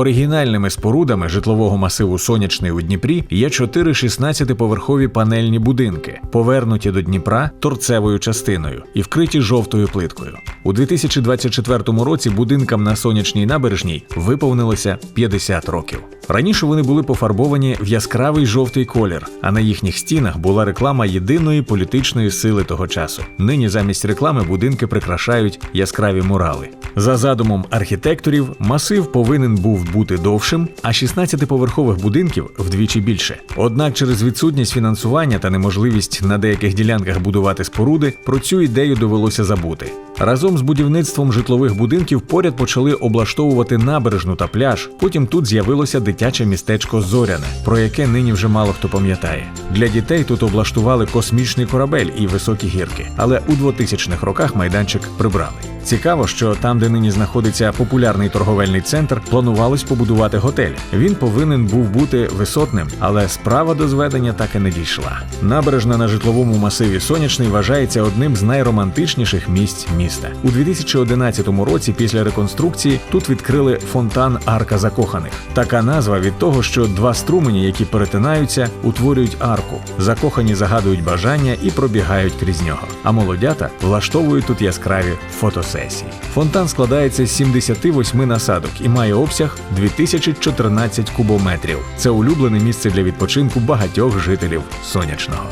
Оригінальними спорудами житлового масиву Сонячний у Дніпрі є чотири 16-поверхові панельні будинки, повернуті до Дніпра торцевою частиною і вкриті жовтою плиткою. У 2024 році будинкам на сонячній набережній виповнилося 50 років. Раніше вони були пофарбовані в яскравий жовтий колір, а на їхніх стінах була реклама єдиної політичної сили того часу. Нині замість реклами будинки прикрашають яскраві мурали. За задумом архітекторів, масив повинен був бути довшим, а 16-поверхових будинків вдвічі більше. Однак через відсутність фінансування та неможливість на деяких ділянках будувати споруди, про цю ідею довелося забути. Разом з будівництвом житлових будинків поряд почали облаштовувати набережну та пляж. Потім тут з'явилося дитяче містечко Зоряне, про яке нині вже мало хто пам'ятає. Для дітей тут облаштували космічний корабель і високі гірки, але у 2000-х роках майданчик прибрали. Цікаво, що там, де нині знаходиться популярний торговельний центр, планувалось побудувати готель. Він повинен був бути висотним, але справа до зведення так і не дійшла. Набережна на житловому масиві Сонячний вважається одним з найромантичніших місць міста. У 2011 році, після реконструкції, тут відкрили фонтан Арка Закоханих. Така назва від того, що два струмені, які перетинаються, утворюють арку. Закохані загадують бажання і пробігають крізь нього. А молодята влаштовують тут яскраві фотосесії. Фонтан складається з 78 насадок і має обсяг 2014 кубометрів. Це улюблене місце для відпочинку багатьох жителів сонячного.